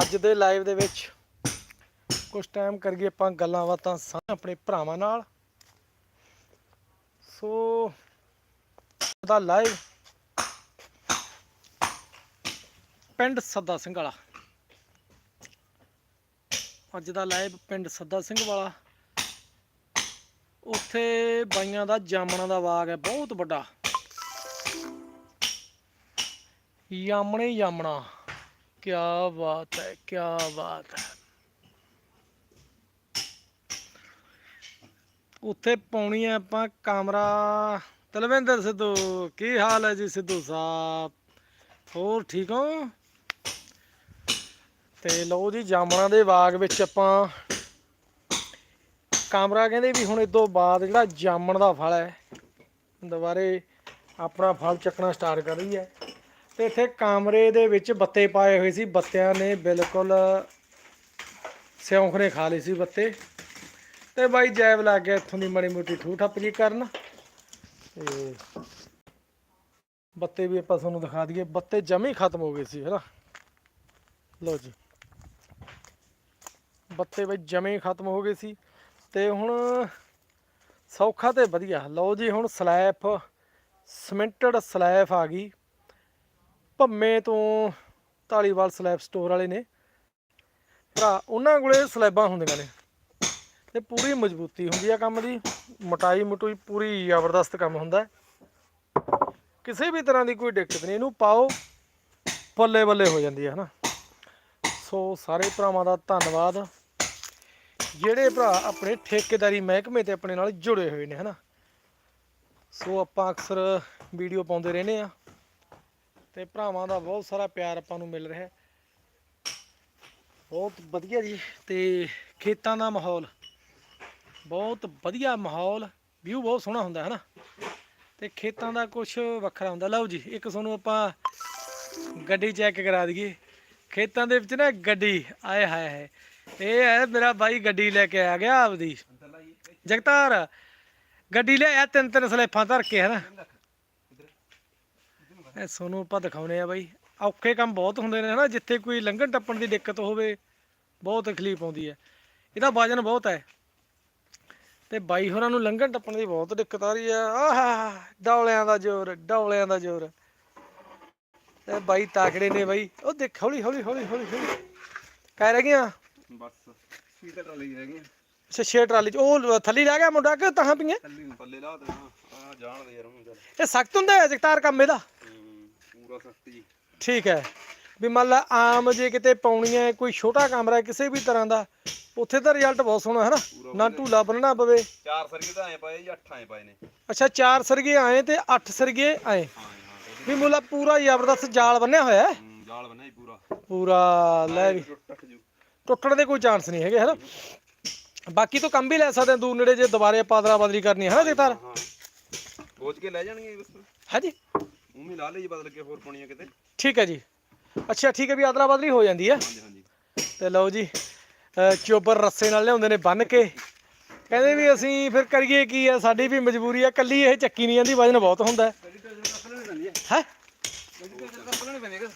ਅੱਜ ਦੇ ਲਾਈਵ ਦੇ ਵਿੱਚ ਕੁਝ ਟਾਈਮ ਕਰਕੇ ਆਪਾਂ ਗੱਲਾਂ ਬਾਤਾਂ ਸਾਂ ਆਪਣੇ ਭਰਾਵਾਂ ਨਾਲ। ਸੋ ਦਾ ਲਾਈਵ ਪਿੰਡ ਸੱਦਾ ਸਿੰਘ ਵਾਲਾ। ਅੱਜ ਦਾ ਲਾਈਵ ਪਿੰਡ ਸੱਦਾ ਸਿੰਘ ਵਾਲਾ। ਉੱਥੇ ਬਾਈਆਂ ਦਾ, ਜਾਮਣਾ ਦਾ ਬਾਗ ਹੈ, ਬਹੁਤ ਵੱਡਾ। ਯਾਮਣੇ ਹੀ ਯਾਮਣਾ ਕੀ ਬਾਤ ਹੈ ਕੀ ਬਾਤ ਹੈ ਉੱਥੇ ਪਾਉਣੀ ਹੈ ਆਪਾਂ ਕਮਰਾ ਤਲਵਿੰਦਰ ਸਿੱਧੂ ਕੀ ਹਾਲ ਹੈ ਜੀ ਸਿੱਧੂ ਸਾਹਿਬ ਹੋਰ ਠੀਕ ਹੋ ਤੇ ਲਓ ਜੀ ਜਾਮਣਾ ਦੇ ਬਾਗ ਵਿੱਚ ਆਪਾਂ ਕਾਮਰਾ ਕਹਿੰਦੇ ਵੀ ਹੁਣ ਇਸ ਤੋਂ ਬਾਅਦ ਜਿਹੜਾ ਜਾਮਣ ਦਾ ਫਲ ਹੈ ਦੁਬਾਰੇ ਆਪਣਾ ਫਲ ਚੱਕਣਾ ਸਟਾਰਟ ਕਰ ਰਹੀ ਹੈ ਤੇ ਇੱਥੇ ਕਾਮਰੇ ਦੇ ਵਿੱਚ ਬੱਤੇ ਪਾਏ ਹੋਏ ਸੀ। ਬੱਤਿਆਂ ਨੇ ਬਿਲਕੁਲ ਸਿਉਂਖ ਨੇ ਖਾ ਲਈ ਸੀ ਬੱਤੇ। ਤੇ ਬਾਈ ਜੈਬ ਲੱਗ ਗਿਆ ਇੱਥੋਂ ਦੀ ਮਾੜੀ ਮੋਟੀ ਠੂ ਠੱਪ ਜੀ ਕਰਨ। ਤੇ ਬੱਤੇ ਵੀ ਆਪਾਂ ਤੁਹਾਨੂੰ ਦਿਖਾ ਦਈਏ। ਬੱਤੇ ਜਮੇ ਖਤਮ ਹੋ ਗਏ ਸੀ, ਹੈਨਾ? ਲਓ ਜੀ। ਬੱਤੇ ਬਈ ਜਮੇ ਹੀ ਖਤਮ ਹੋ ਗਏ ਸੀ। ਤੇ ਹੁਣ ਸੌਖਾ ਤੇ ਵਧੀਆ। ਲਓ ਜੀ, ਹੁਣ ਸਲੈਬ ਸਿਮੈਂਟਡ ਸਲੈਬ ਆ ਗਈ। ਭੰਮੇ ਤੋਂ ਢਾਲੀਵਾਲ ਸਲੈਬ ਸਟੋਰ ਵਾਲੇ ਨੇ। ਭਰਾ, ਉਹਨਾਂ ਕੋਲੇ ਸਲੈਬਾਂ ਹੁੰਦੀਆਂ ਨੇ ਤੇ ਪੂਰੀ ਮਜ਼ਬੂਤੀ ਹੁੰਦੀ ਆ ਕੰਮ ਦੀ। ਮਟਾਈ ਮਟੂਈ ਪੂਰੀ ਜ਼ਬਰਦਸਤ ਕੰਮ ਹੁੰਦਾ। ਕਿਸੇ ਵੀ ਤਰ੍ਹਾਂ ਦੀ ਕੋਈ ਦਿੱਕਤ ਨਹੀਂ, ਇਹਨੂੰ ਪਾਓ, ਬੱਲੇ ਬੱਲੇ ਹੋ ਜਾਂਦੀ ਹੈ ਹਨਾ। ਸੋ ਸਾਰੇ ਭਰਾਵਾਂ ਦਾ ਧੰਨਵਾਦ। ਜਿਹੜੇ ਭਰਾ ਆਪਣੇ ਠੇਕੇਦਾਰੀ ਮਹਿਕਮੇ ਤੇ ਆਪਣੇ ਨਾਲ ਜੁੜੇ ਹੋਏ ਨੇ, ਹਨਾ। ਸੋ ਆਪਾਂ ਅਕਸਰ ਵੀਡੀਓ ਪਾਉਂਦੇ ਰਹਿੰਦੇ ਆ। ਤੇ ਭਰਾਵਾਂ ਦਾ ਬਹੁਤ ਸਾਰਾ ਪਿਆਰ ਆਪਾਂ ਨੂੰ ਮਿਲ ਰਿਹਾ ਬਹੁਤ ਵਧੀਆ ਜੀ, ਤੇ ਖੇਤਾਂ ਦਾ ਮਾਹੌਲ, ਬਹੁਤ ਵਧੀਆ ਮਾਹੌਲ ਵਿਊ ਬਹੁਤ ਸੋਹਣਾ ਹੁੰਦਾ ਹੈ ਨਾ ਤੇ ਖੇਤਾਂ ਦਾ ਕੁਝ ਵੱਖਰਾ ਹੁੰਦਾ। ਲਓ ਜੀ, ਇੱਕ ਤੁਹਾਨੂੰ ਆਪਾਂ ਗੱਡੀ ਚੈੱਕ ਕਰਾ ਦਈਏ। ਖੇਤਾਂ ਦੇ ਵਿੱਚ ਨਾ ਗੱਡੀ ਆਏ ਹਾਏ ਹਾਏ। ਇਹ ਹੈ ਮੇਰਾ ਬਾਈ ਗੱਡੀ ਲੈ ਕੇ ਆ ਗਿਆ ਆਪਦੀ। ਜਗਤਾਰ, ਗੱਡੀ ਲੈ ਆ ਤਿੰਨ ਤਿੰਨ ਸਲੇਫਾਂ ਧਰ ਕੇ ਹੈ ਨਾ ਇਹ ਤੁਹਾਨੂੰ ਆਪਾਂ ਦਿਖਾਉਨੇ ਆ ਬਾਈ। ਔਖੇ ਕੰਮ ਬਹੁਤ ਹੁੰਦੇ ਨੇ ਹਨਾ? ਜਿੱਥੇ ਕੋਈ ਲੰਘਣ ਟੱਪਣ ਦੀ ਦਿੱਕਤ ਹੋਵੇ ਬਹੁਤ ਤਕਲੀਫ ਆਉਂਦੀ ਹੈ। ਇਹਦਾ ਵਜਨ ਬਹੁਤ ਹੈ। ਤੇ ਬਾਈ ਹੋਰਾਂ ਨੂੰ ਲੰਘਣ ਟੱਪਣ ਦੀ ਬਹੁਤ ਦਿੱਕਤ ਆ ਰਹੀ ਹੈ। ਆਹਾ ਡੌਲਿਆਂ ਦਾ ਜ਼ੋਰ ਡੌਲਿਆਂ ਦਾ ਜ਼ੋਰ। ਤੇ ਬਾਈ ਤਾਕੜੇ ਨੇ ਬਾਈ। ਉਹ ਦੇਖ ਹੌਲੀ ਹੌਲੀ ਹੌਲੀ ਹੌਲੀ ਹੌਲੀ। ਕਹਿ ਰਹਿ ਗਿਆ ਬਸ ਸੀਟਾਂ ਟਰਾਲੀ ਰਹਿ ਗਈਆਂ। ਅੱਛਾ ਛੇ ਟਰਾਲੀ ਚ। ਉਹ ਥੱਲੀ ਰਹਿ ਗਿਆ ਮੁੰਡਾ ਕਿ ਤਾਂ ਪਈਆਂ? ਥੱਲੇ ਨੂੰ ਪੱਲੇ ਲਾ ਦੇਣਾ। ਆ ਜਾਣ ਦੇ ਯਾਰ ਇਹ ਸਖਤ ਹੁੰਦਾ ਹੈ ਜਗਤਾਰ ਕੰਮ ਇਹਦਾ। ਠੀਕ ਹੈ। ਵੀ ਮੰਨ ਲਾ ਆਮ ਜੇ ਕਿਤੇ ਪਾਉਣੀ ਹੈ ਕੋਈ ਛੋਟਾ ਕਮਰਾ ਕਿਸੇ ਵੀ ਤਰ੍ਹਾਂ ਦਾ ਉੱਥੇ ਤਾਂ ਰਿਜ਼ਲਟ ਬਹੁਤ ਸੋਹਣਾ ਹੈ ਨਾ। ਨਾ ਢੂਲਾ ਬੰਨਣਾ ਪਵੇ। ਚਾਰ ਸਰਗੇ ਤਾਂ ਐ ਪਏ ਜੀ ਅੱਠ ਐ ਪਏ ਨੇ। ਅੱਛਾ ਚਾਰ ਸਰਗੇ ਆਏ ਤੇ ਅੱਠ ਸਰਗੇ ਆਏ। ਵੀ ਮੁੱਲਾ ਪੂਰਾ ਜ਼ਬਰਦਸਤ ਜਾਲ ਬੰਨਿਆ ਹੋਇਆ ਹੈ। ਜਾਲ ਬੰਨਿਆ ਜੀ ਪੂਰਾ। ਪੂਰਾ ਲੈ ਵੀ। ਟੁੱਟਣ ਦੇ ਕੋਈ ਚਾਂਸ ਨਹੀਂ ਹੈਗੇ ਹਨਾ? ਬਾਕੀ ਤੋਂ ਕੰਮ ਵੀ ਲੈ ਸਕਦੇ ਹਾਂ ਦੂਰ ਨੇੜੇ ਜੇ ਦੁਬਾਰੇ ਪਾਦਰਾ ਬਦਲੀ ਕਰਨੀ ਹੈ ਨਾ ਜਗਤਾਰ ਹਾਂ ਸੋਚ ਕੇ ਲੈ ਜਾਣਗੇ ਬਸ। ਹਾਂਜੀ। ਵੀ ਲਾ ਲਈ ਬਦਲ ਕੇ ਹੋਰ ਪਾਉਣੀਆਂ ਕਿਤੇ। ਠੀਕ ਹੈ ਜੀ। ਅੱਛਾ ਠੀਕ ਹੈ ਵੀ ਆਦਰਾ ਬਦਲੀ ਹੋ ਜਾਂਦੀ ਹੈ। ਹਾਂਜੀ ਹਾਂਜੀ। ਤੇ ਲਓ ਜੀ ਚੋਬਰ ਰੱਸੇ ਨਾਲ ਲਿਆਉਂਦੇ ਨੇ ਬੰਨ ਕੇ। ਕਹਿੰਦੇ ਵੀ ਅਸੀਂ ਫਿਰ ਕਰੀਏ ਕੀ ਆ ਸਾਡੀ ਵੀ ਮਜਬੂਰੀ ਆ ਕੱਲੀ ਇਹ ਚੱਕੀ ਨਹੀਂ ਜਾਂਦੀ ਵਜਨ ਬਹੁਤ ਹੁੰਦਾ ਹੈ। ਹੈ?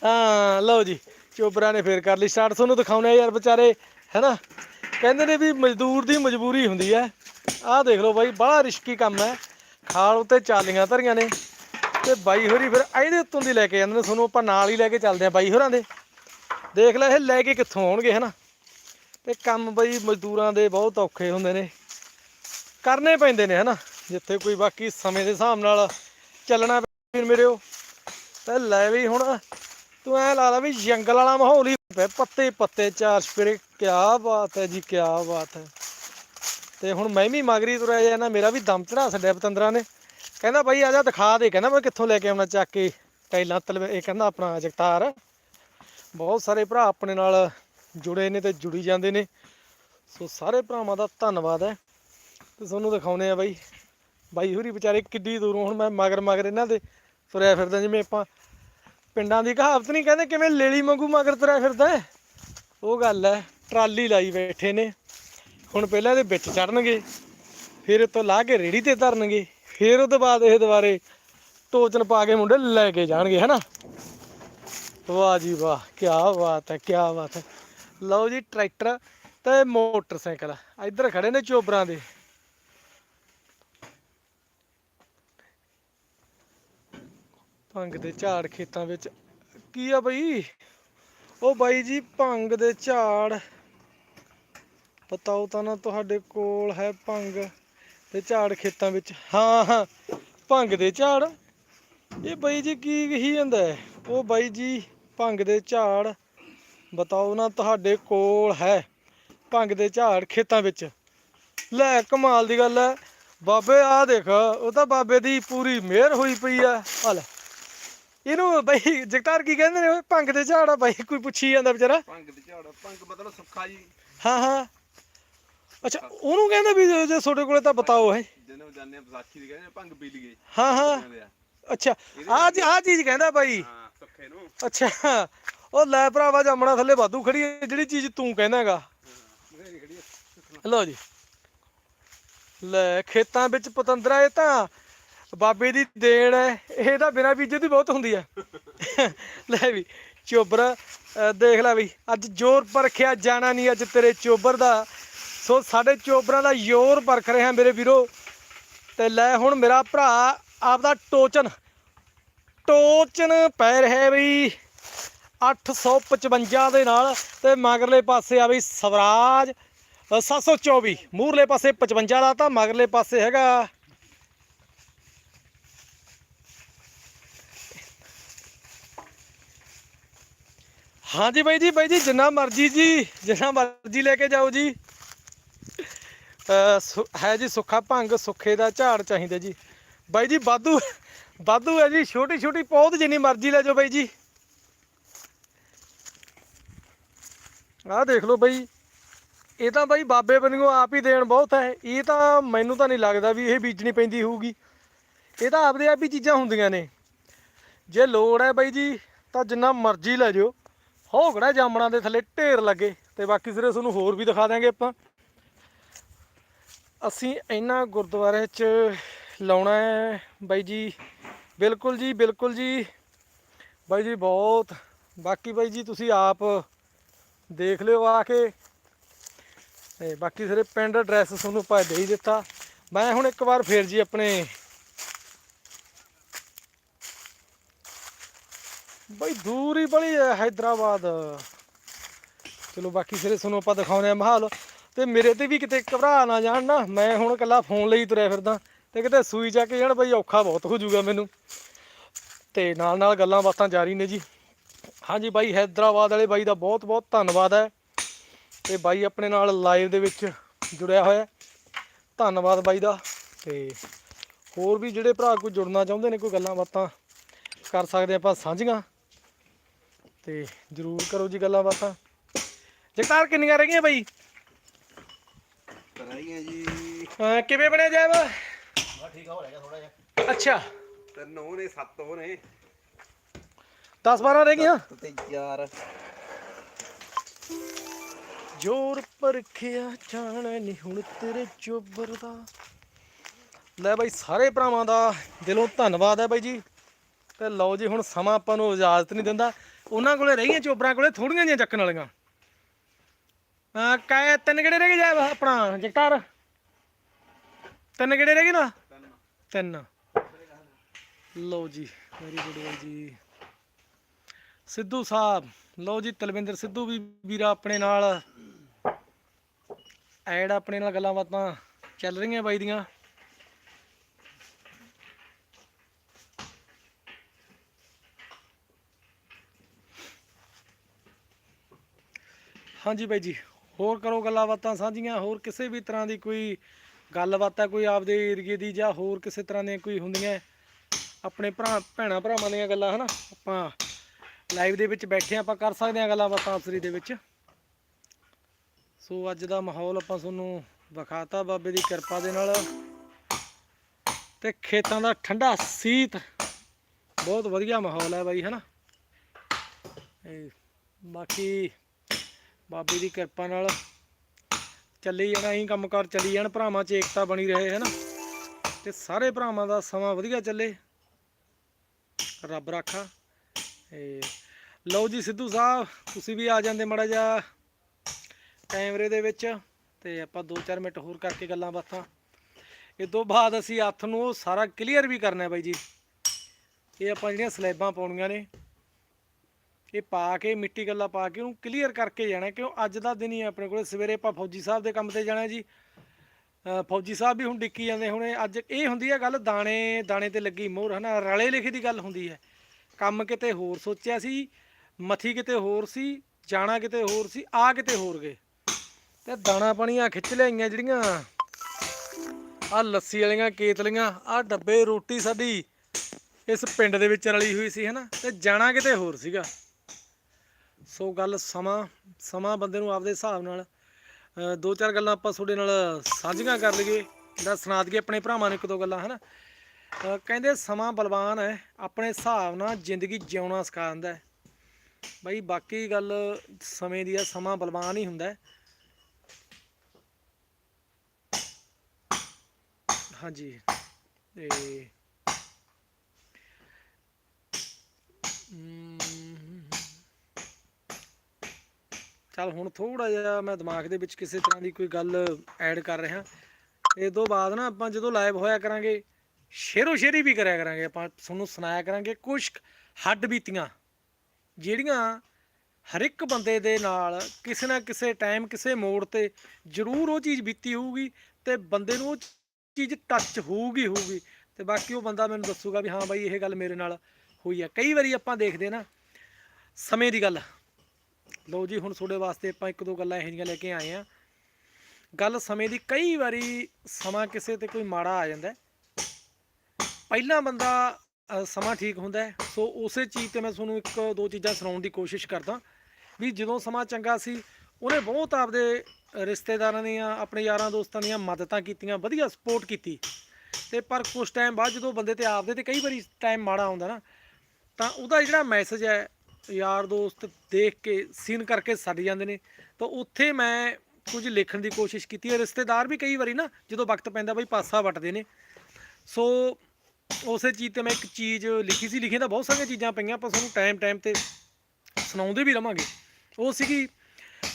ਹਾਂ ਲਓ ਜੀ ਚੋਬਰਾਂ ਨੇ ਫੇਰ ਕਰ ਲਈ। ਸਟਾਰਟ ਤੁਹਾਨੂੰ ਦਿਖਾਉਣੇ ਆ ਯਾਰ ਵਿਚਾਰੇ ਹੈਨਾ? ਕਹਿੰਦੇ ਨੇ ਵੀ ਮਜ਼ਦੂਰ ਦੀ ਮਜਬੂਰੀ ਹੁੰਦੀ ਹੈ। ਆਹ ਦੇਖ ਲਓ ਬਾਈ ਬੜਾ ਰਿਸਕੀ ਕੰਮ ਹੈ। ਖਾਲ ਉੱਤੇ ਚਾਲੀਆਂ ਧਰੀਆਂ ਨੇ। ਤੇ ਬਾਈ ਹੋਰੀ ਫਿਰ ਇਹਦੇ ਉੱਤੋਂ ਦੀ ਲੈ ਕੇ ਜਾਂਦੇ ਨੇ, ਤੁਹਾਨੂੰ ਆਪਾਂ ਨਾਲ ਹੀ ਲੈ ਕੇ ਚੱਲਦੇ ਆ ਬਾਈ ਹੋਰਾਂ ਦੇ। ਦੇਖ ਲੈ ਇਹ ਲੈ ਕੇ ਕਿੱਥੋਂ ਆਉਣਗੇ, ਹਨਾ? ਤੇ ਕੰਮ ਬਈ ਮਜ਼ਦੂਰਾਂ ਦੇ ਬਹੁਤ ਔਖੇ ਹੁੰਦੇ ਨੇ। ਕਰਨੇ ਪੈਂਦੇ ਨੇ, ਹਨਾ? ਜਿੱਥੇ ਕੋਈ ਬਾਕੀ ਸਮੇਂ ਦੇ ਹਿਸਾਬ ਨਾਲ ਚੱਲਣਾ ਵੀਰ ਮੇਰਿਓ ਤੇ ਲੈ ਵੀ ਹੁਣ ਤੂੰ ਐ ਲਾ ਲਾ ਵੀ ਜੰਗਲ ਵਾਲਾ ਮਾਹੌਲ ਹੀ ਪਿਆ ਪੱਤੇ ਪੱਤੇ, ਚਾਰ ਸਪਰੇ ਕਿਆ ਬਾਤ ਹੈ ਜੀ, ਕਿਆ ਬਾਤ ਹੈ। ਤੇ ਹੁਣ ਮੈਂ ਵੀ ਮਗਰੀ ਤੁਰਿਆ ਜਾਣਾ ਮੇਰਾ ਵੀ ਦਮ ਚੜਾ ਛੱਡਿਆ ਪਤੰਦਰਾ ਨੇ। ਕਹਿੰਦਾ ਬਾਈ ਆ ਜਾ ਦਿਖਾ ਦੇ, ਕਹਿੰਦਾ ਮੈਂ ਕਿੱਥੋਂ ਲੈ ਕੇ ਆਉਣਾ ਚੱਕ ਕੇ, ਟਾਈਲਾਂ ਤਲਵੇ, ਇਹ ਕਹਿੰਦਾ ਆਪਣਾ ਜਗਤਾਰ। ਬਹੁਤ ਸਾਰੇ ਭਰਾ ਆਪਣੇ ਨਾਲ ਜੁੜੇ ਨੇ ਤੇ ਜੁੜੀ ਜਾਂਦੇ ਨੇ। ਸੋ ਸਾਰੇ ਭਰਾਵਾਂ ਦਾ ਧੰਨਵਾਦ ਹੈ। ਤੇ ਤੁਹਾਨੂੰ ਦਿਖਾਉਨੇ ਆ ਬਾਈ। ਬਾਈ ਹੋਰੀ ਵਿਚਾਰੇ ਕਿੱਡੀ ਦੂਰੋਂ ਹੁਣ ਮੈਂ ਮਗਰ ਮਗਰ ਇਹਨਾਂ ਦੇ ਤੁਰਿਆ ਫਿਰਦਾ, ਜਿਵੇਂ ਆਪਾਂ ਪਿੰਡਾਂ ਦੀ ਕਹਾਵਤ ਨਹੀਂ ਕਹਿੰਦੇ, ਕਿਵੇਂ ਲੇਲੀ ਵਾਂਗੂ ਮਗਰ ਤੁਰਿਆ ਫਿਰਦਾ ਉਹ ਗੱਲ ਹੈ, ਟਰਾਲੀ ਲਾਈ ਬੈਠੇ ਨੇ। ਹੁਣ ਪਹਿਲਾਂ ਇਹਦੇ ਵਿੱਚ ਚੜਨਗੇ ਫਿਰ ਇਹ ਤੋਂ ਲਾ ਕੇ ਰੇੜੀ ਤੇ ਧਰਨਗੇ। ਫਿਰ ਉਹ ਤੋਂ ਬਾਅਦ ਇਹ ਦੁਬਾਰੇ ਟੋਚਨ ਪਾ ਕੇ ਮੁੰਡੇ ਲੈ ਕੇ ਜਾਣਗੇ, ਹੈਨਾ? ਵਾਹ ਜੀ ਵਾਹ ਕੀ ਬਾਤ ਹੈ ਕੀ ਬਾਤ ਹੈ। ਲਓ ਜੀ, ਟਰੈਕਟਰ ਤੇ ਮੋਟਰਸਾਈਕਲ, ਇੱਧਰ ਖੜੇ ਨੇ ਚੋਬਰਾਂ ਦੇ। ਭੰਗ ਦੇ ਝਾੜ ਖੇਤਾਂ ਵਿੱਚ। ਕੀ ਆ ਬਈ? ਉਹ ਬਾਈ ਜੀ, ਭੰਗ ਦੇ ਝਾੜ। ਬਤਾਓ ਤਾਂ ਨਾ ਤੁਹਾਡੇ ਕੋਲ ਹੈ ਭੰਗ। ਤੇ ਝਾੜ ਖੇਤਾਂ ਵਿੱਚ। ਹਾਂ ਹਾਂ ਭੰਗ ਦੇ ਝਾੜ। ਇਹ ਬਾਈ ਜੀ ਕੀ ਕਹੀ ਜਾਂਦਾ ਹੈ? ਉਹ ਬਾਈ ਜੀ ਭੰਗ ਦੇ ਝਾੜ ਬਤਾਓ ਨਾ ਤੁਹਾਡੇ ਕੋਲ ਹੈ। ਭੰਗ ਦੇ ਝਾੜ ਖੇਤਾਂ ਵਿੱਚ। ਲੈ ਕਮਾਲ ਦੀ ਗੱਲ ਹੈ। ਬਾਬੇ ਆ ਦੇਖ ਉਹ ਤਾਂ ਬਾਬੇ ਦੀ ਪੂਰੀ ਮਿਹਰ ਹੋਈ ਪਈ ਆ ਆ ਲੈ। ਇਹਨੂੰ ਬਾਈ ਜਗਤਾਰ ਕੀ ਕਹਿੰਦੇ ਨੇ? ਓਏ ਭੰਗ ਦੇ ਝਾੜ ਆ ਬਾਈ ਕੋਈ ਪੁੱਛੀ ਜਾਂਦਾ ਵਿਚਾਰਾ। ਭੰਗ ਦੇ ਝਾੜ ਭੰਗ ਮਤਲਬ ਸੁੱਖਾ ਜੀ। ਹਾਂ ਹਾਂ। ਅੱਛਾ ਉਹਨੂੰ ਕਹਿੰਦੇ ਵੀ ਜੇ ਜੇ ਤੁਹਾਡੇ ਕੋਲੇ ਤਾਂ ਬਤਾਓ ਹੈ ਜਿਹਨੂੰ ਜਾਣਦੇ ਆ ਵਿਸਾਖੀ ਦੀ ਕਹਿੰਦੇ ਆ, ਭੰਗ ਪੀ ਲਈਏ। ਹਾਂ ਹਾਂ। ਕਹਿੰਦੇ ਆ। ਅੱਛਾ ਆ ਜੀ ਆ ਚੀਜ਼ ਕਹਿੰਦਾ ਬਾਈ। ਹਾਂ ਸੁੱਖੇ ਨੂੰ। ਅੱਛਾ ਉਹ ਲੈ ਭਰਾਵਾ ਜੰਮਣਾ ਥੱਲੇ ਵਾਧੂ ਖੜੀ ਹੈ ਜਿਹੜੀ ਚੀਜ਼ ਤੂੰ ਕਹਿੰਦਾ ਹੈਗਾ ਬਥੇਰੀ ਖੜੀ ਆ। ਲਓ ਜੀ। ਲੈ ਖੇਤਾਂ ਵਿੱਚ ਪਤੰਦਰਾ ਇਹ ਤਾਂ ਬਾਬੇ ਦੀ ਦੇਣ ਹੈ। ਇਹ ਤਾਂ ਬਿਨਾਂ ਬੀਜੇ ਦੀ ਬਹੁਤ ਹੁੰਦੀ ਹੈ। ਲੈ ਵੀ ਚੋਬਰ ਅਹ ਦੇਖ ਲੈ ਵੀ ਅੱਜ ਜ਼ੋਰ ਪਰਖਿਆ ਜਾਣਾ ਨਹੀਂ ਅੱਜ ਤੇਰੇ ਚੋਬਰ ਦਾ। ਸੋ ਸਾਡੇ ਚੋਬਰਾਂ ਦਾ ਜ਼ੋਰ ਪਰਖ ਰਿਹਾ ਮੇਰੇ ਵੀਰੋ। ਤੇ ਲੈ ਹੁਣ ਮੇਰਾ ਭਰਾ ਆਪਦਾ ਟੋਚਨ। ਟੋਚਨ ਪੈ ਰਿਹਾ ਬਈ 855 ਦੇ ਨਾਲ। ਤੇ ਮਗਰਲੇ ਪਾਸੇ ਆ ਬਈ ਸਵਰਾਜ। ਅ, 724 ਮੂਰਲੇ ਪਾਸੇ 55 ਦਾ ਤਾਂ ਮਗਰਲੇ ਪਾਸੇ ਹੈਗਾ। ਹਾਂਜੀ ਬਾਈ ਜੀ ਬਾਈ ਜੀ ਜਿੰਨਾ ਮਰਜ਼ੀ ਜੀ ਜਿੰਨਾ ਮਰਜ਼ੀ ਲੈ ਕੇ ਜਾਓ ਜੀ। ਹੈ ਜੀ ਸੁੱਖਾ ਭੰਗ, ਸੁੱਖੇ ਦਾ ਝਾੜ ਚਾਹੀਦਾ ਜੀ। ਬਾਈ ਜੀ, ਵਾਧੂ ਵਾਧੂ ਹੈ ਜੀ, ਛੋਟੀ ਛੋਟੀ ਪੌਦ ਜਿੰਨੀ ਮਰਜ਼ੀ ਲੈ ਜਾਓ ਬਾਈ ਜੀ। ਆਹ ਦੇਖ ਲਓ ਬਾਈ, ਇਹ ਤਾਂ ਬਾਈ ਬਾਬੇ ਬੰਨਿਓ ਆਪ ਹੀ ਦੇਣ ਬਹੁਤ ਹੈ। ਇਹ ਤਾਂ ਮੈਨੂੰ ਤਾਂ ਨਹੀਂ ਲੱਗਦਾ ਵੀ ਇਹ ਬੀਜਣੀ ਪੈਂਦੀ ਹੋਊਗੀ। ਇਹ ਤਾਂ ਆਪਦੇ ਆਪ ਹੀ ਚੀਜ਼ਾਂ ਹੁੰਦੀਆਂ ਨੇ। ਜੇ ਲੋੜ ਹੈ ਬਾਈ ਜੀ, ਤਾਂ ਜਿੰਨਾ ਮਰਜ਼ੀ ਲੈ ਜਾਓ। ਹੋ ਖੜਾ ਜਾਮਣਾ ਦੇ ਥੱਲੇ ਢੇਰ ਲੱਗੇ ਤੇ ਬਾਕੀ ਸਿਰੇ ਤੁਹਾਨੂੰ ਹੋਰ ਵੀ ਦਿਖਾ ਦਾਂਗੇ ਆਪਾਂ। ਅਸੀਂ ਇਹਨਾਂ ਗੁਰਦੁਆਰੇ 'ਚ ਲਾਉਣਾ ਹੈ। ਬਾਈ ਜੀ, ਬਿਲਕੁਲ ਜੀ ਬਿਲਕੁਲ ਜੀ। ਬਾਈ ਜੀ, ਬਹੁਤ। ਬਾਕੀ ਬਾਈ ਜੀ, ਤੁਸੀਂ ਆਪ ਦੇਖ ਲਿਓ ਆ ਕੇ। ਤੇ ਬਾਕੀ ਸਾਰੇ ਪਿੰਡ ਐਡਰੈਸ ਤੁਹਾਨੂੰ ਪਾ ਦੇ ਹੀ ਦਿੱਤਾ। ਮੈਂ ਹੁਣ ਇੱਕ ਵਾਰ ਫੇਰ ਜੀ ਆਪਣੇ ਬਈ, ਦੂਰੀ ਬੜੀ ਹੈ ਹైదరాబాద్ ਚਲੋ ਬਾਕੀ ਸਾਰੇ ਤੁਹਾਨੂੰ ਆਪਾਂ ਦਿਖਾਉਂਦੇ ਆ ਮਹਾਲ। ਤੇ ਮੇਰੇ ਤੇ ਵੀ ਕਿਤੇ ਘਬਰਾ ਨਾ ਜਾਣ ਨਾ, ਮੈਂ ਹੁਣ ਇਕੱਲਾ ਫੋਨ ਲਈ ਤੁਰਿਆ ਫਿਰਦਾ, ਤੇ ਕਿਤੇ ਸੂਈ ਚੱਕ ਜਾਣ ਬਈ ਔਖਾ ਬਹੁਤ ਹੋ ਜਾਊਗਾ ਮੈਨੂੰ। ਤੇ ਨਾਲ ਨਾਲ ਗੱਲਾਂ ਬਾਤਾਂ ਜਾਰੀ ਨੇ ਜੀ। ਹਾਂਜੀ ਬਾਈ, ਹੈਦਰਾਬਾਦ ਵਾਲੇ ਬਾਈ ਦਾ ਬਹੁਤ ਬਹੁਤ ਧੰਨਵਾਦ ਹੈ। ਤੇ ਬਾਈ ਆਪਣੇ ਨਾਲ ਲਾਈਵ ਦੇ ਵਿੱਚ ਜੁੜਿਆ ਹੋਇਆ ਧੰਨਵਾਦ ਬਾਈ ਦਾ। ਤੇ ਹੋਰ ਵੀ ਜਿਹੜੇ ਭਰਾ ਕੋਈ ਜੁੜਨਾ ਚਾਹੁੰਦੇ ਨੇ, ਕੋਈ ਗੱਲਾਂ ਬਾਤਾਂ ਕਰ ਸਕਦੇ ਆਪਾਂ ਸਾਂਝੀਆਂ। ਤੇ ਜਰੂਰ ਕਰੋ ਜੀ ਗੱਲਾਂ ਬਾਤਾਂ। ਜਗਤਾਰ, ਕਿੰਨੀਆਂ ਰਹਿ ਗਈਆਂ ਬਾਈ? ਕਰਾਈਆਂ ਜੀ। ਅਹ ਕਿਵੇਂ ਬਣਿਆ ਜਾਇਬ ਬਾ ਠੀਕ ਹੋ ਰਿਹਾ ਥੋੜਾ ਜਿਹਾ। ਅੱਛਾ। ਤਿੰਨ ਉਹ ਨੇ ਸੱਤ ਉਹ ਨੇ। 10 12 ਰਹਿ ਗਈਆਂ? ਤੇ ਯਾਰ। ਜੋਰ ਪਰਖਿਆ ਜਾਣਾ ਨਹੀਂ ਹੁਣ ਤੇਰੇ ਚੋਬਰ ਦਾ। ਲੈ ਬਾਈ ਸਾਰੇ ਭਰਾਵਾਂ ਦਾ ਦਿਲੋਂ ਧੰਨਵਾਦ ਹੈ ਬਾਈ ਜੀ। ਤੇ ਲਓ ਜੀ ਹੁਣ ਸਮਾਂ ਆਪਾਂ ਨੂੰ ਇਜਾਜ਼ਤ ਨਹੀਂ ਦਿੰਦਾ। ਉਹਨਾਂ ਕੋਲੇ ਰਹੀਆਂ ਚੋਬਰਾਂ ਕੋਲੇ ਥੋੜੀਆਂ ਜਿਹੀਆਂ ਚੱਕਣ ਵਾਲੀਆਂ। ਆ ਕਾਇ ਤਿੰਨ ਕਿਹੜੇ ਰਹਿ ਗਏ ਜਾ ਆਪਣਾ ਜਗਤਾਰ ਤਿੰਨ ਕਿਹੜੇ ਰਹਿ ਗਏ ਨਾ? ਤਿੰਨ। ਲਓ ਜੀ ਵੈਰੀ ਗੁੱਡ ਬਾਈ ਜੀ। ਸਿੱਧੂ ਸਾਹਿਬ, ਲਓ ਜੀ, ਤਲਵਿੰਦਰ ਸਿੱਧੂ ਵੀ ਵੀਰਾ ਆਪਣੇ ਨਾਲ। ਐਡ ਆਪਣੇ ਨਾਲ ਗੱਲਾਂ ਬਾਤਾਂ ਚੱਲ ਰਹੀਆਂ ਬਾਈ ਦੀਆਂ। ਹਾਂਜੀ ਬਾਈ ਜੀ ਹੋਰ ਕਰੋ ਗੱਲਾਂ ਬਾਤਾਂ ਸਾਂਝੀਆਂ ਹੋਰ ਕਿਸੇ ਵੀ ਤਰ੍ਹਾਂ ਦੀ ਕੋਈ ਗੱਲਬਾਤ ਹੈ ਕੋਈ ਆਪਦੇ ਏਰੀਏ ਦੀ ਜਾਂ ਹੋਰ ਕਿਸੇ ਤਰ੍ਹਾਂ ਦੀਆਂ ਕੋਈ ਹੁੰਦੀਆਂ ਆਪਣੇ ਭਰਾ ਭੈਣਾ ਭਰਾਵਾਂ ਦੀਆਂ ਗੱਲਾਂ ਹਨਾ? ਆਪਾਂ ਲਾਈਵ ਦੇ ਵਿੱਚ ਬੈਠੇ ਹਾਂ, ਆਪਾਂ ਕਰ ਸਕਦੇ ਹਾਂ ਗੱਲਾਂ ਬਾਤਾਂ ਆਪਸਰੀ ਦੇ ਵਿੱਚ। ਸੋ ਅੱਜ ਦਾ ਮਾਹੌਲ ਆਪਾਂ ਤੁਹਾਨੂੰ ਵਿਖਾਤਾ ਬਾਬੇ ਦੀ ਕਿਰਪਾ ਦੇ ਨਾਲ ਤੇ ਖੇਤਾਂ ਦਾ ਠੰਡਾ ਸੀਤ। ਬਹੁਤ ਵਧੀਆ ਮਾਹੌਲ ਹੈ ਬਾਈ ਹਨਾ? ਇਹ ਬਾਕੀ ਬਾਬੇ ਦੀ ਕਿਰਪਾ ਨਾਲ ਚੱਲੀ ਜਾਣਾ, ਅਸੀਂ ਕੰਮਕਾਰ ਚੱਲੀ ਜਾਣ, ਭਰਾਵਾਂ 'ਚ ਏਕਤਾ ਬਣੀ ਰਹੇ ਹੈ ਨਾ ਤੇ ਸਾਰੇ ਭਰਾਵਾਂ ਦਾ ਸਮਾਂ ਵਧੀਆ ਚੱਲੇ। ਰੱਬ ਰਾਖਾ। ਇਹ ਲਓ ਜੀ ਸਿੱਧੂ ਸਾਹਿਬ, ਤੁਸੀਂ ਵੀ ਆ ਜਾਂਦੇ ਮੜਾ ਜਾ ਕੈਮਰੇ ਦੇ ਵਿੱਚ ਤੇ ਆਪਾਂ 2-4 ਮਿੰਟ ਹੋਰ ਕਰਕੇ ਗੱਲਾਂ ਬਾਤਾਂ। ਇਹ ਤੋਂ ਬਾਅਦ ਅਸੀਂ ਹੱਥ ਨੂੰ ਉਹ ਸਾਰਾ ਕਲੀਅਰ ਵੀ ਕਰਨਾ ਬਾਈ ਜੀ। ਇਹ ਆਪਾਂ ਜਿਹੜੀਆਂ ਸਲੈਬਾਂ ਪਾਉਣੀਆਂ ਨੇ ਇਹ ਪਾ ਕੇ ਮਿੱਟੀ ਗੱਲਾ ਪਾ ਕੇ ਉਹਨੂੰ ਕਲੀਅਰ ਕਰਕੇ ਜਾਣਾ, ਕਿਉਂ ਅੱਜ ਦਾ ਦਿਨ ਹੀ ਆਪਣੇ ਕੋਲ, ਸਵੇਰੇ ਆਪਾਂ ਫੌਜੀ ਸਾਹਿਬ ਦੇ ਕੰਮ ਤੇ ਜਾਣਾ ਜੀ। ਫੌਜੀ ਸਾਹਿਬ ਵੀ ਹੁਣ ਡਿੱਕੀ ਜਾਂਦੇ, ਹੁਣੇ ਅੱਜ ਇਹ ਹੁੰਦੀ ਹੈ ਗੱਲ ਦਾਣੇ ਦਾਣੇ ਤੇ ਲੱਗੀ ਮੋਹਰ, ਹਨਾ, ਰਲੇ ਲਿਖੇ ਦੀ ਗੱਲ ਹੁੰਦੀ ਹੈ। ਕੰਮ ਕਿਤੇ ਹੋਰ ਸੋਚਿਆ ਸੀ, ਮਥੀ ਕਿਤੇ ਹੋਰ ਸੀ, ਜਾਣਾ ਕਿਤੇ ਹੋਰ ਸੀ, ਆ ਕਿਤੇ ਹੋਰ ਗਏ। ਤੇ ਦਾਣਾ ਪਾਣੀਆਂ ਖਿੱਚ ਲਿਆਈਆਂ ਜਿਹੜੀਆਂ ਆ ਲੱਸੀ ਵਾਲੀਆਂ ਕੇਤਲੀਆਂ ਆ ਡੱਬੇ, ਰੋਟੀ ਸਾਡੀ ਇਸ ਪਿੰਡ ਦੇ ਵਿੱਚ ਰਲੀ ਹੋਈ ਸੀ, ਹਨਾ, ਤੇ ਜਾਣਾ ਕਿਤੇ ਹੋਰ ਸੀਗਾ। ਸੋ ਗੱਲ ਸਮਾਂ ਸਮਾਂ ਬੰਦੇ ਨੂੰ ਆਪਦੇ ਹਿਸਾਬ ਨਾਲ ਦੋ ਚਾਰ ਗੱਲਾਂ ਆਪਾਂ ਤੁਹਾਡੇ ਨਾਲ ਸਾਂਝੀਆਂ ਕਰ ਲਈਏ। ਦਾ ਸੁਣਾ ਦਈਏ ਆਪਣੇ ਭਰਾਵਾਂ ਨੂੰ ਇੱਕ ਦੋ ਗੱਲਾਂ ਹਨਾ? ਅ, ਕਹਿੰਦੇ ਸਮਾਂ ਬਲਵਾਨ ਹੈ ਆਪਣੇ ਹਿਸਾਬ ਨਾਲ ਜ਼ਿੰਦਗੀ ਜਿਉਣਾ ਸਿਖਾ ਦਿੰਦਾ ਹੈ। ਬਈ ਬਾਕੀ ਗੱਲ ਸਮੇਂ ਦੀ ਆ ਸਮਾਂ ਬਲਵਾਨ ਹੀ ਹੁੰਦਾ ਹਾਂਜੀ ਤੇ ਹਮ, ਚੱਲ ਹੁਣ ਥੋੜਾ ਜਿਹਾ ਮੈਂ ਦਿਮਾਗ ਦੇ ਵਿੱਚ ਕਿਸੇ ਤਰ੍ਹਾਂ ਦੀ ਕੋਈ ਗੱਲ ਐਡ ਕਰ ਰਿਹਾ। ਇਹ ਤੋਂ ਬਾਅਦ ਨਾ ਆਪਾਂ ਜਦੋਂ ਲਾਈਵ ਹੋਇਆ ਕਰਾਂਗੇ, ਸ਼ੇਰੋ ਸ਼ੇਰੀ ਵੀ ਕਰਿਆ ਕਰਾਂਗੇ। ਆਪਾਂ ਤੁਹਾਨੂੰ ਸੁਣਾਇਆ ਕਰਾਂਗੇ ਕੁਝ ਹੱਡ ਬੀਤੀਆਂ, ਜਿਹੜੀਆਂ ਹਰ ਇੱਕ ਬੰਦੇ ਦੇ ਨਾਲ ਕਿਸੇ ਨਾ ਕਿਸੇ ਟਾਈਮ ਕਿਸੇ ਮੋੜ ਤੇ ਜ਼ਰੂਰ ਉਹ ਚੀਜ਼ ਬੀਤੀ ਹੋਊਗੀ ਤੇ ਬੰਦੇ ਨੂੰ ਉਹ ਚੀਜ਼ ਟੱਚ ਹੋਊਗੀ ਹੋਊਗੀ। ਤੇ ਬਾਕੀ ਉਹ ਬੰਦਾ ਮੈਨੂੰ ਦੱਸੂਗਾ ਵੀ ਹਾਂ ਬਾਈ, ਇਹ ਗੱਲ ਮੇਰੇ ਨਾਲ ਹੋਈ ਆ। ਕਈ ਵਾਰੀ ਆਪਾਂ ਦੇਖਦੇ ਨਾ, ਸਮੇਂ ਦੀ ਗੱਲ। ਲਓ ਜੀ, ਹੁਣ ਤੁਹਾਡੇ ਵਾਸਤੇ ਆਪਾਂ ਇੱਕ ਦੋ ਗੱਲਾਂ ਇਹੋ ਜਿਹੀਆਂ ਲੈ ਕੇ ਆਏ ਆ ਗੱਲ ਸਮੇਂ ਦੀ ਕਈ ਵਾਰੀ ਸਮਾਂ ਕਿਸੇ ਤੇ ਕੋਈ ਮਾੜਾ ਆ ਜਾਂਦਾ ਹੈ। ਪਹਿਲਾਂ ਬੰਦਾ ਸਮਾਂ ਠੀਕ ਹੁੰਦਾ ਸੋ ਉਸੇ ਚੀਜ਼ ਤੇ ਮੈਂ ਤੁਹਾਨੂੰ ਇੱਕ ਦੋ ਚੀਜ਼ਾਂ ਸੁਣਾਉਣ ਦੀ ਕੋਸ਼ਿਸ਼ ਕਰਦਾ ਵੀ ਜਦੋਂ ਸਮਾਂ ਚੰਗਾ ਸੀ, ਉਹਨੇ ਬਹੁਤ ਆਪਦੇ ਰਿਸ਼ਤੇਦਾਰਾਂ ਦੀਆਂ, ਆਪਣੇ ਯਾਰਾਂ ਦੋਸਤਾਂ ਦੀਆਂ ਮਦਦਾਂ ਕੀਤੀਆਂ, ਵਧੀਆ ਸਪੋਰਟ ਕੀਤੀ। ਤੇ ਪਰ ਕੁਝ ਟਾਈਮ ਬਾਅਦ ਜਦੋਂ ਬੰਦੇ ਤੇ ਆਪਦੇ ਤੇ ਕਈ ਵਾਰੀ ਟਾਈਮ ਮਾੜਾ ਆਉਂਦਾ ਨਾ, ਤਾਂ ਉਹਦਾ ਜਿਹੜਾ ਮੈਸੇਜ ਹੈ ਯਾਰ ਦੋਸਤ ਦੇਖ ਕੇ ਸੀਨ ਕਰਕੇ ਛੱਡ ਜਾਂਦੇ ਨੇ। ਤਾਂ ਉੱਥੇ ਮੈਂ ਕੁਝ ਲਿਖਣ ਦੀ ਕੋਸ਼ਿਸ਼ ਕੀਤੀ ਹੈ ਰਿਸ਼ਤੇਦਾਰ ਵੀ ਕਈ ਵਾਰੀ ਨਾ ਜਦੋਂ ਵਕਤ ਪੈਂਦਾ ਬਈ ਪਾਸਾ ਵੱਟਦੇ ਨੇ। ਸੋ ਉਸੇ ਚੀਜ਼ ਤੇ ਮੈਂ ਇੱਕ ਚੀਜ਼ ਲਿਖੀ ਸੀ। ਲਿਖੀਆਂ ਤਾਂ ਬਹੁਤ ਸਾਰੀਆਂ ਚੀਜ਼ਾਂ ਪਈਆਂ ਆਪਾਂ ਤੁਹਾਨੂੰ ਟਾਈਮ ਟਾਈਮ ਤੇ ਸੁਣਾਉਂਦੇ ਵੀ ਰਵਾਂਗੇ। ਉਹ ਸੀਗੀ,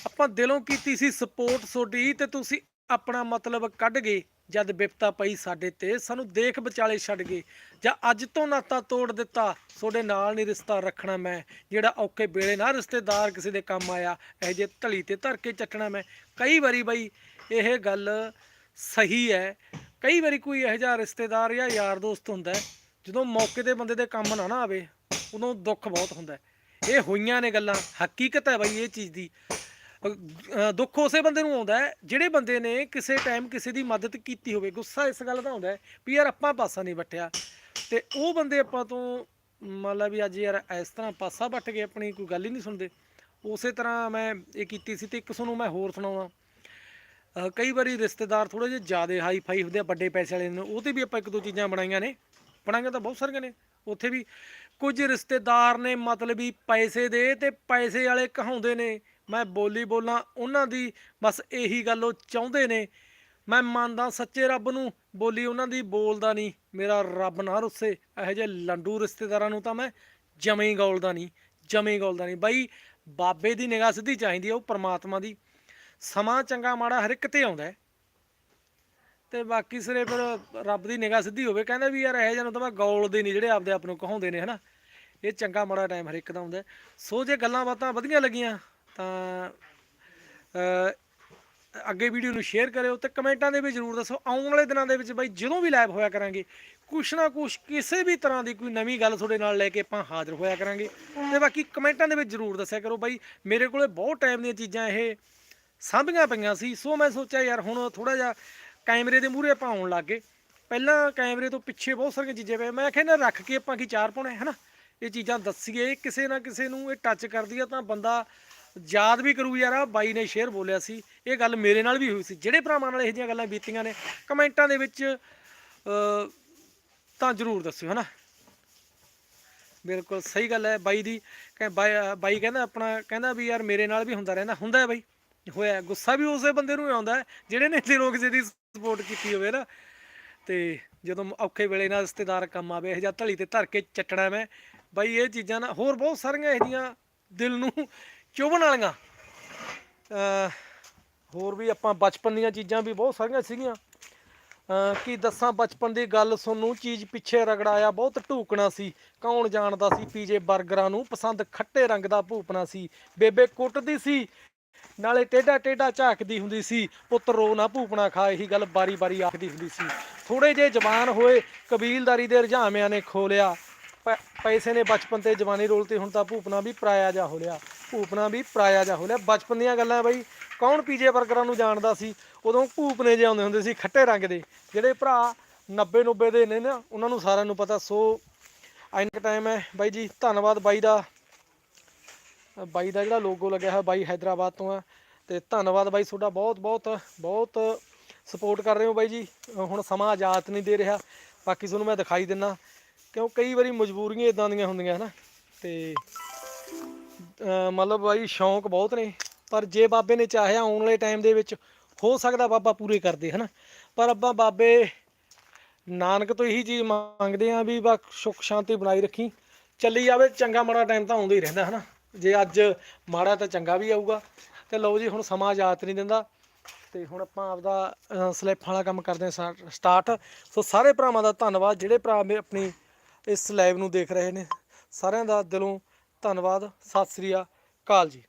ਆਪਾਂ ਦਿਲੋਂ ਕੀਤੀ ਸੀ ਸਪੋਰਟ ਤੁਹਾਡੀ ਤੇ ਤੁਸੀਂ ਆਪਣਾ ਮਤਲਬ ਕੱਢ ਗਏ। ਜਦ ਵਿਪਤਾ ਪਈ ਸਾਡੇ ਤੇ, ਸਾਨੂੰ ਦੇਖ ਵਿਚਾਲੇ ਛੱਡ ਗਏ। ਜਾਂ ਅੱਜ ਤੋਂ ਨਾਤਾ ਤੋੜ ਦਿੱਤਾ ਤੁਹਾਡੇ ਨਾਲ ਨਹੀਂ ਰਿਸ਼ਤਾ ਰੱਖਣਾ ਮੈਂ। ਜਿਹੜਾ ਔਖੇ ਵੇਲੇ ਨਾ ਰਿਸ਼ਤੇਦਾਰ ਕਿਸੇ ਦੇ ਕੰਮ ਆਇਆ, ਇਹ ਜੇ ਢਲੀ ਤੇ ਧਰ ਕੇ ਚੱਟਣਾ ਮੈਂ। ਕਈ ਵਾਰੀ ਬਈ ਇਹ ਗੱਲ ਸਹੀ ਹੈ। ਕਈ ਵਾਰੀ ਕੋਈ ਇਹੋ ਜਿਹਾ ਰਿਸ਼ਤੇਦਾਰ ਜਾਂ ਯਾਰ ਦੋਸਤ ਹੁੰਦਾ ਜਦੋਂ ਮੌਕੇ ਤੇ ਬੰਦੇ ਦੇ ਕੰਮ ਨਾ ਨਾ ਆਵੇ, ਉਦੋਂ ਦੁੱਖ ਬਹੁਤ ਹੁੰਦਾ ਇਹ ਹੋਈਆਂ ਨੇ ਗੱਲਾਂ। ਹਕੀਕਤ ਹੈ ਬਈ ਇਹ ਚੀਜ਼ ਦੀ। ਦੁੱਖ ਉਸੇ ਬੰਦੇ ਨੂੰ ਆਉਂਦਾ ਹੈ ਜਿਹੜੇ ਬੰਦੇ ਨੇ ਕਿਸੇ ਟਾਈਮ ਕਿਸੇ ਦੀ ਮਦਦ ਕੀਤੀ ਹੋਵੇ, ਗੁੱਸਾ ਇਸ ਗੱਲ ਦਾ ਆਉਂਦਾ ਵੀ ਯਾਰ ਆਪਾਂ ਪਾਸਾ ਨਹੀਂ ਵੱਟਿਆ ਤੇ ਉਹ ਬੰਦੇ ਆਪਾਂ ਤੋਂ ਮੰਨ ਲਾ ਵੀ ਅੱਜ ਯਾਰ ਇਸ ਤਰ੍ਹਾਂ ਪਾਸਾ ਵੱਟ ਕੇ ਆਪਣੀ ਕੋਈ ਗੱਲ ਹੀ ਨਹੀਂ ਸੁਣਦੇ। ਉਸੇ ਤਰ੍ਹਾਂ ਮੈਂ ਇਹ ਕੀਤੀ ਸੀ ਤੇ ਇੱਕ ਤੁਹਾਨੂੰ ਮੈਂ ਹੋਰ ਸੁਣਾਉਣਾ ਕਈ ਵਾਰੀ ਰਿਸ਼ਤੇਦਾਰ ਥੋੜੇ ਜਿਹਾ ਜ਼ਿਆਦਾ ਹਾਈ ਫਾਈ ਹੁੰਦੇ ਆ, ਵੱਡੇ ਪੈਸੇ ਵਾਲੇ ਨੇ, ਉਹ ਤੇ ਵੀ ਆਪਾਂ ਇੱਕ ਦੋ ਚੀਜ਼ਾਂ ਬਣਾਈਆਂ ਨੇ। ਬਣਾਈਆਂ ਤਾਂ ਬਹੁਤ ਸਾਰੀਆਂ ਨੇ। ਉੱਥੇ ਵੀ ਕੁਝ ਰਿਸ਼ਤੇਦਾਰ ਨੇ ਮਤਲਬ ਵੀ ਪੈਸੇ ਦੇ ਤੇ ਪੈਸੇ ਵਾਲੇ ਕਹਾਉਂਦੇ ਨੇ ਮੈਂ ਬੋਲੀ ਬੋਲਾਂ, ਉਹਨਾਂ ਦੀ ਬਸ ਇਹੀ ਗੱਲ ਉਹ ਚਾਹੁੰਦੇ ਨੇ। ਮੈਂ ਮੰਨਦਾ ਸੱਚੇ ਰੱਬ ਨੂੰ, ਬੋਲੀ ਉਹਨਾਂ ਦੀ, ਬੋਲਦਾ ਨਹੀਂ। ਮੇਰਾ ਰੱਬ ਨਾ ਰੁੱਸੇ, ਇਹੋ ਜਿਹੇ ਲੰਡੂ ਰਿਸ਼ਤੇਦਾਰਾਂ ਨੂੰ ਤਾਂ ਮੈਂ ਜਮੇ ਹੀ ਗੋਲਦਾ ਨਹੀਂ, ਜਮੇ ਹੀ ਗੋਲਦਾ ਨਹੀਂ। ਬਾਈ ਬਾਬੇ ਦੀ ਨਿਗਾਹ ਸਿੱਧੀ ਚਾਹੀਦੀ ਹੈ ਉਹ ਪ੍ਰਮਾਤਮਾ ਦੀ। ਸਮਾਂ ਚੰਗਾ ਮਾੜਾ ਹਰ ਇੱਕ ਤੇ ਆਉਂਦਾ ਹੈ। ਤੇ ਬਾਕੀ ਸਿਰੇ ਫਿਰ ਰੱਬ ਦੀ ਨਿਗਾਹ ਸਿੱਧੀ ਹੋਵੇ, ਕਹਿੰਦਾ ਵੀ ਯਾਰ ਇਹੋ ਜਿਹੇ ਨੂੰ ਤਾਂ ਮੈਂ ਗੋਲਦੇ ਨਹੀਂ, ਜਿਹੜੇ ਆਪਦੇ ਆਪ ਨੂੰ ਕਹਾਉਂਦੇ ਨੇ, ਹਨਾ। ਇਹ ਚੰਗਾ ਮਾੜਾ ਟਾਈਮ ਹਰ ਇੱਕ ਦਾ ਹੁੰਦਾ ਸੋ ਜੇ ਗੱਲਾਂ ਬਾਤਾਂ ਵਧੀਆ ਲੱਗੀਆਂ ਤਾਂ ਅੱਗੇ ਵੀਡੀਓ ਨੂੰ ਸ਼ੇਅਰ ਕਰਿਓ ਤੇ ਕਮੈਂਟਾਂ ਦੇ ਵਿੱਚ ਜਰੂਰ ਦੱਸੋ। ਆਉਣ ਵਾਲੇ ਦਿਨਾਂ ਦੇ ਵਿੱਚ ਬਾਈ ਜਦੋਂ ਵੀ ਲਾਈਵ ਹੋਇਆ ਕਰਾਂਗੇ, ਕੁਛ ਨਾ ਕੁਛ ਕਿਸੇ ਵੀ ਤਰ੍ਹਾਂ ਦੀ ਕੋਈ ਨਵੀਂ ਗੱਲ ਤੁਹਾਡੇ ਨਾਲ ਲੈ ਕੇ ਆਪਾਂ ਹਾਜ਼ਰ ਹੋਇਆ ਕਰਾਂਗੇ। ਤੇ ਬਾਕੀ ਕਮੈਂਟਾਂ ਦੇ ਵਿੱਚ ਜਰੂਰ ਦੱਸਿਆ ਕਰੋ ਬਾਈ, ਮੇਰੇ ਕੋਲੇ ਬਹੁਤ ਟਾਈਮ ਦੀਆਂ ਚੀਜ਼ਾਂ ਇਹ ਸਾਂਭੀਆਂ ਪਈਆਂ ਸੀ। ਸੋ ਮੈਂ ਸੋਚਿਆ ਯਾਰ ਹੁਣ ਥੋੜਾ ਜਿਹਾ ਕੈਮਰੇ ਦੇ ਮੂਹਰੇ ਆਪਾਂ ਆਉਣ ਲੱਗ ਗਏ। ਪਹਿਲਾਂ ਕੈਮਰੇ ਤੋਂ ਪਿੱਛੇ ਬਹੁਤ ਸਾਰੀਆਂ ਚੀਜ਼ਾਂ ਪਈਆਂ। ਮੈਂ ਆਖਿਆ ਰੱਖ ਕੇ ਆਪਾਂ ਕੀ ਚਾਰ ਪਾਉਣੇ ਨਾ ਇਹ ਚੀਜ਼ਾਂ ਦੱਸੀਏ, ਕਿਸੇ ਨਾ ਕਿਸੇ ਨੂੰ ਇਹ ਟੱਚ ਕਰਦੀ ਆ ਤਾਂ ਬੰਦਾ ਯਾਦ ਵੀ ਕਰੂ ਯਾਰ ਆ ਬਾਈ ਨੇ ਸ਼ੇਅਰ ਬੋਲਿਆ ਸੀ, ਇਹ ਗੱਲ ਮੇਰੇ ਨਾਲ ਵੀ ਹੋਈ ਸੀ। ਜਿਹੜੇ ਭਰਾਵਾਂ ਨਾਲ ਇਹੋ ਜਿਹੀਆਂ ਗੱਲਾਂ ਬੀਤੀਆਂ ਨੇ, ਕਮੈਂਟਾਂ ਦੇ ਵਿੱਚ ਤਾਂ ਜਰੂਰ ਦੱਸਿਓ, ਹਨਾ? ਬਿਲਕੁਲ ਸਹੀ ਗੱਲ ਹੈ ਬਾਈ ਦੀ, ਕਹਿ ਬਾਈ ਬਾਈ ਕਹਿੰਦਾ ਆਪਣਾ, ਕਹਿੰਦਾ ਵੀ ਯਾਰ ਮੇਰੇ ਨਾਲ ਵੀ ਹੁੰਦਾ ਰਹਿੰਦਾ, ਹੁੰਦਾ ਹੈ ਬਾਈ, ਹੋਇਆ ਗੁੱਸਾ ਵੀ ਉਸੇ ਬੰਦੇ ਨੂੰ ਆਉਂਦਾ ਹੈ, ਜਿਹੜੇ ਨੇ ਦਿਲੋਂ ਕਿਸੇ ਦੀ ਸਪੋਰਟ ਕੀਤੀ ਹੋਵੇ ਨਾ। ਤੇ ਜਦੋਂ ਔਖੇ ਵੇਲੇ ਨਾਲ ਰਿਸ਼ਤੇਦਾਰ ਕੰਮ ਆਵੇ, ਇਹ ਜਾਂ ਧਲੀ ਤੇ ਧਰ ਕੇ ਚੱਟਣਾ ਮੈਂ, ਬਾਈ ਇਹ ਚੀਜ਼ਾਂ ਨਾ, ਹੋਰ ਬਹੁਤ ਸਾਰੀਆਂ ਇਹੋ ਜਿਹੀਆਂ ਦਿਲ ਨੂੰ ਚੁਭਣ ਵਾਲੀਆਂ। ਹੋਰ ਵੀ ਆਪਾਂ ਬਚਪਨ ਦੀਆਂ ਚੀਜ਼ਾਂ ਵੀ ਬਹੁਤ ਸਾਰੀਆਂ ਸੀਗੀਆਂ। ਅਹ ਕੀ ਦੱਸਾਂ, ਬਚਪਨ ਦੀ ਗੱਲ ਤੁਹਾਨੂੰ, ਚੀਜ਼ ਪਿੱਛੇ ਰਗੜਾਇਆ, ਬਹੁਤ ਢੂਕਣਾ ਸੀ। ਕੌਣ ਜਾਣਦਾ ਸੀ ਪੀਜੇ 버ਗਰਾਂ ਨੂੰ? ਪਸੰਦ ਖੱਟੇ ਰੰਗ ਦਾ ਭੂਪਣਾ ਸੀ। ਬੇਬੇ ਕੁੱਟਦੀ ਸੀ, ਨਾਲੇ ਟੇਡਾ ਟੇਡਾ ਝਾਕਦੀ ਹੁੰਦੀ ਸੀ। ਪੁੱਤ ਰੋ ਨਾ ਭੂਪਣਾ ਖਾ, ਇਹੀ ਗੱਲ ਬਾਰੀ ਬਾਰੀ ਆਖਦੀ ਹੁੰਦੀ ਸੀ। ਥੋੜੇ ਜੇ ਜਵਾਨ ਹੋਏ, ਕਬੀਲਦਾਰੀ ਦੇ ਰੁਝਾਵਿਆਂ ਨੇ ਖੋਲਿਆ। ਪੈਸੇ ਨੇ ਬਚਪਨ ਤੇ ਜਵਾਨੀ ਰੋਲ ਤੇ ਹੁਣ ਤਾਂ ਭੂਪਨਾ ਵੀ ਪਰਾਇਆ ਜਾ ਹੋ ਲਿਆ। ਭੂਪਣਾ ਵੀ ਪਰਾਇਆ ਜਾ ਹੋ ਲਿਆ। ਬਚਪਨ ਦੀਆਂ ਗੱਲਾਂ ਬਾਈ, ਕੌਣ ਪੀਜੇ 버ਗਰਾਂ ਨੂੰ ਜਾਣਦਾ ਸੀ? ਉਦੋਂ ਭੂਪਨੇ ਜੇ ਆਉਂਦੇ ਹੁੰਦੇ ਸੀ ਖੱਟੇ ਰੰਗ ਦੇ। ਜਿਹੜੇ ਭਰਾ 90 90 ਦੇ ਨੇ ਨਾ, ਉਹਨਾਂ ਨੂੰ ਸਾਰਿਆਂ ਨੂੰ ਪਤਾ। ਸੋ, ਇੰਨਾ ਟਾਈਮ ਹੈ। ਬਾਈ ਜੀ, ਧੰਨਵਾਦ ਬਾਈ ਦਾ। ਬਾਈ ਦਾ ਜਿਹੜਾ ਲੋਗੋ ਲੱਗਿਆ ਹੋਇਆ, ਬਾਈ ਹੈਦਰਾਬਾਦ ਤੋਂ ਆ। ਤੇ ਧੰਨਵਾਦ ਬਾਈ, ਤੁਹਾਡਾ ਬਹੁਤ ਬਹੁਤ ਬਹੁਤ ਸਪੋਰਟ ਕਰ ਰਹੇ ਹੋ ਬਾਈ ਜੀ। ਹੁਣ ਸਮਾਂ ਆਜ਼ਾਦ ਨਹੀਂ ਦੇ ਰਿਹਾ। ਬਾਕੀ ਤੁਹਾਨੂੰ ਮੈਂ ਦਿਖਾਈ ਦਿੰਨਾ ਕਿਉਂ ਕਈ ਵਾਰੀ ਮਜਬੂਰੀਆਂ ਇਦਾਂ ਦੀਆਂ ਹੁੰਦੀਆਂ ਹਨਾ ਤੇ ਅ, ਮਤਲਬ ਬਾਈ ਸ਼ੌਂਕ ਬਹੁਤ ਨੇ ਪਰ ਜੇ ਬਾਬੇ ਨੇ ਚਾਹਿਆ ਆਉਣ ਵਾਲੇ ਟਾਈਮ ਦੇ ਵਿੱਚ ਹੋ ਸਕਦਾ ਬਾਬਾ ਪੂਰੇ ਕਰਦੇ ਹਨਾ ਪਰ ਆਪਾਂ ਬਾਬੇ ਨਾਨਕ ਤੋਂ ਇਹੀ ਚੀਜ਼ ਮੰਗਦੇ ਆ ਵੀ ਬਾ ਸੁੱਖ ਸ਼ਾਂਤੀ ਬਣਾਈ ਰੱਖੀ ਚੱਲੀ ਜਾਵੇ ਚੰਗਾ ਮਾੜਾ ਟਾਈਮ ਤਾਂ ਆਉਂਦਾ ਹੀ ਰਹਿੰਦਾ ਹਨਾ ਜੇ ਅੱਜ ਮਾੜਾ ਤਾਂ ਚੰਗਾ ਵੀ ਆਊਗਾ ਤੇ ਲਓ ਜੀ ਹੁਣ ਸਮਾਂ ਆਜ਼ਾਦ ਨਹੀਂ ਦਿੰਦਾ ਤੇ ਹੁਣ ਆਪਾਂ ਆਪਦਾ ਸਲਿੱਪ ਵਾਲਾ ਕੰਮ ਕਰਦੇ ਹਾਂ ਸਟਾਰਟ ਸੋ ਸਾਰੇ ਭਰਾਵਾਂ ਦਾ ਧੰਨਵਾਦ ਜਿਹੜੇ ਭਰਾ ਮੇ ਆਪਣੀ ਇਸ ਲਾਈਵ ਨੂੰ ਦੇਖ ਰਹੇ ਨੇ। ਸਾਰਿਆਂ ਦਾ ਦਿਲੋਂ ਧੰਨਵਾਦ। ਸਤਿ ਸ੍ਰੀ ਅਕਾਲ ਜੀ।